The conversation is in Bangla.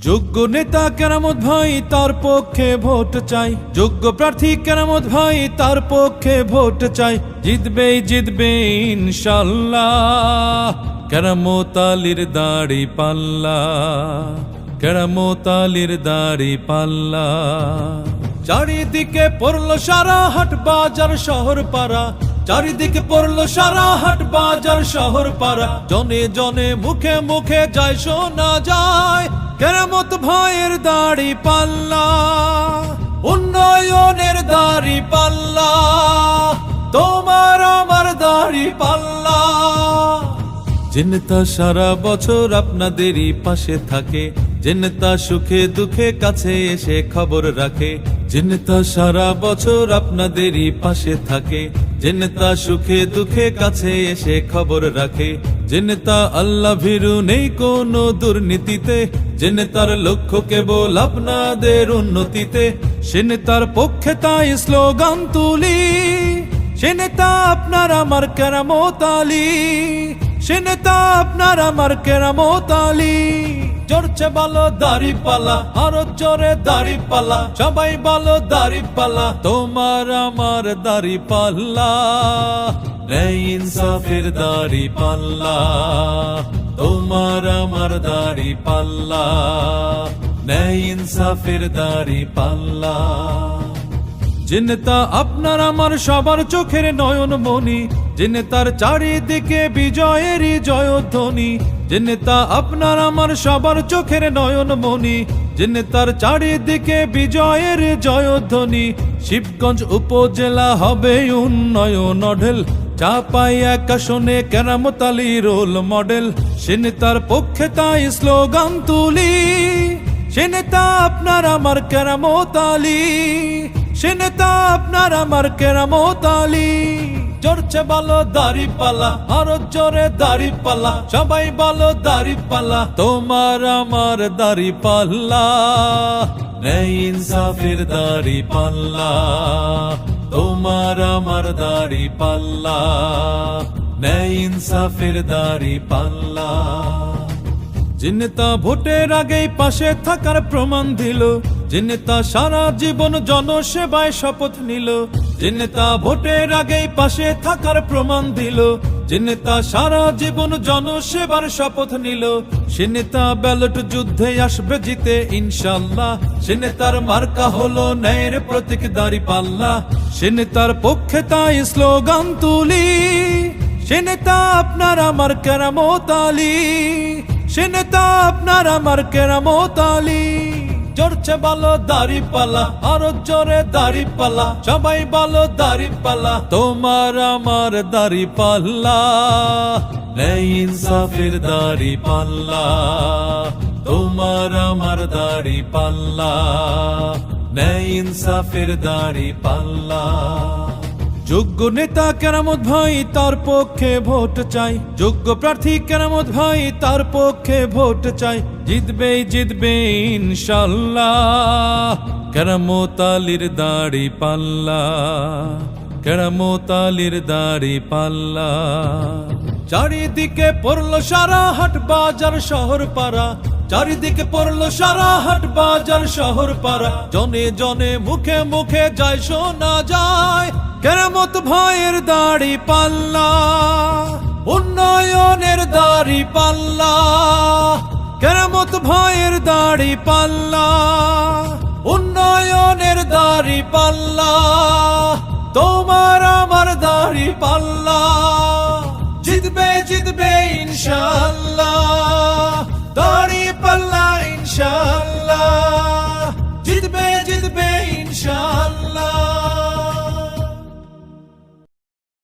যোগ্য নেতা কেরামত ভাই তার পক্ষে ভোট চাই। যোগ্য প্রার্থী কেরামত ভাই তার পক্ষে ভোট চাই। জিতবে জিতবে, ইনশাল্লাহ। কেরামত আলীর দাড়ি পাল্লা। কেরামত আলীর দাড়ি পাল্লা। চারিদিকে পড়ল সারা হাট বাজার শহর পাড়া। চারিদিকে পড়ল সারা হাট বাজার শহর পাড়া। জনে জনে মুখে মুখে যায়, শোনা যায়, কেরামত ভয়ের দাড়ি পাল্লা, উন্নয়নের দাড়ি পাল্লা, তোমার আমার দাড়ি পাল্লা। যে নেতা সারা বছর আপনাদেরই পাশে থাকে। যে নেতা সুখে দুঃখে কাছে এসে খবর রাখে। যে নেতা সারা বছর আপনাদেরই পাশে থাকে, যে নেতা সুখে দুঃখে কাছে এসে খবর রাখে, যে নেতা আল্লাহ ভীরু নেই কোনো দুর্নীতিতে, যে নেতার লক্ষ্য কেবল আপনাদের উন্নতিতে, সে নেতার পক্ষে তাই স্লোগান তুলি, সে নেতা আপনার আমার কেরামত আলী সে আপনার আমার কেরামত আলী। চড়ছে ভালো দাড়ি পালা আরও চড়ে দাড়ি পালা সবাই ভালো দাড়ি পালা তোমার আমার দাড়ি পাল্লা ইনসাফের দাড়ি পাল্লা তোমার আমার দাড়ি পাল্লা ইনসাফের দাড়ি পাল্লা যে নেতা আপনার আমার সবার চোখের নয়ন মনি যে নেতার চারিদিকে বিজয়েরই জয়ধ্বনি যে নেতা আপনার আমার সবার চোখের নয়ন মনি যে নেতার চারিদিকে বিজয়ের জয়ধ্বনি শিবগঞ্জ উপজেলা হবে উন্নয়ন অঢেল চাপাই একাশনে কেরামত আলী রোল মডেল সে নেতার পক্ষে তাই স্লোগান তুলি সে নেতা আপনার আমার কেরামত আলী সে নেতা আপনার আমার কেরামত আলী চড়ছে ভালো দাড়ি পালা আরও জোরে দাড়ি পালা সবাই ভালো দাড়ি পালা তোমার আমার দাড়ি পাল্লা নেই ইনসাফের দাড়ি পাল্লা তোমার আমার দাড়ি পাল্লা নেই ইনসাফের দাড়ি পাল্লা যে নেতা ভোটের আগেই পাশে থাকার প্রমাণ দিল যে নেতা সারা জীবন জনসেবায় শপথ নিল যে ভোটের আগেই পাশে থাকার প্রমাণ দিল, যে সারা জীবন জনসেবার শপথ নিল, সে নেতা ব্যালট যুদ্ধে আসবে জিতে ইনশাল্লাহ, সে নেতার মার্কা হলো ন্যায়ের প্রতীক দাঁড়ি পাল্লা, সে নেতার পক্ষে তাই স্লোগান তুলি, সে নেতা আপনার আমার কেরামত আলী, সে নেতা আপনার আমার কেরামত চড়ছে ভালো দাড়ি পালা আরও জোরে দাড়ি পালা সবাই ভালো দাড়ি পালা তোমার আমার দাড়ি পাল্লা নেই ইনসাফের দাড়ি পাল্লা তোমার আমার দাড়ি পাল্লা নেই ইনসাফের দাড়ি পাল্লা যোগ্য নেতা কেরামত ভাই, তার পক্ষে ভোট চাই। যোগ্য প্রার্থী কেরামত ভাই, তার পক্ষে ভোট চাই। জিতবে জিতবে, ইনশাল্লাহ। কেরামত আলীর দাড়ি পাল্লা। কেরামত আলীর দাড়ি পাল্লা। চারিদিকে পড়ল সারা হাট বাজার শহর পাড়া। চারিদিকে পড়ল সারা হাট বাজার শহর পাড়া। জনে জনে মুখে মুখে যায়, শোনা যায়। কেরামত ভয়ের দাড়ি পাল্লা, উন্নয়নের দাড়ি পাল্লা, কেরামত ভয়ের দাড়ি পাল্লা, উন্নয়নের দাড়ি পাল্লা, তোমার আমার দাড়ি পাল্লা, জিতবে জিতবে ইনশাল্লাহ দাড়ি পাল্লা ইনশাল্লাহ জিতবে জিতবে ইনশাল্লাহ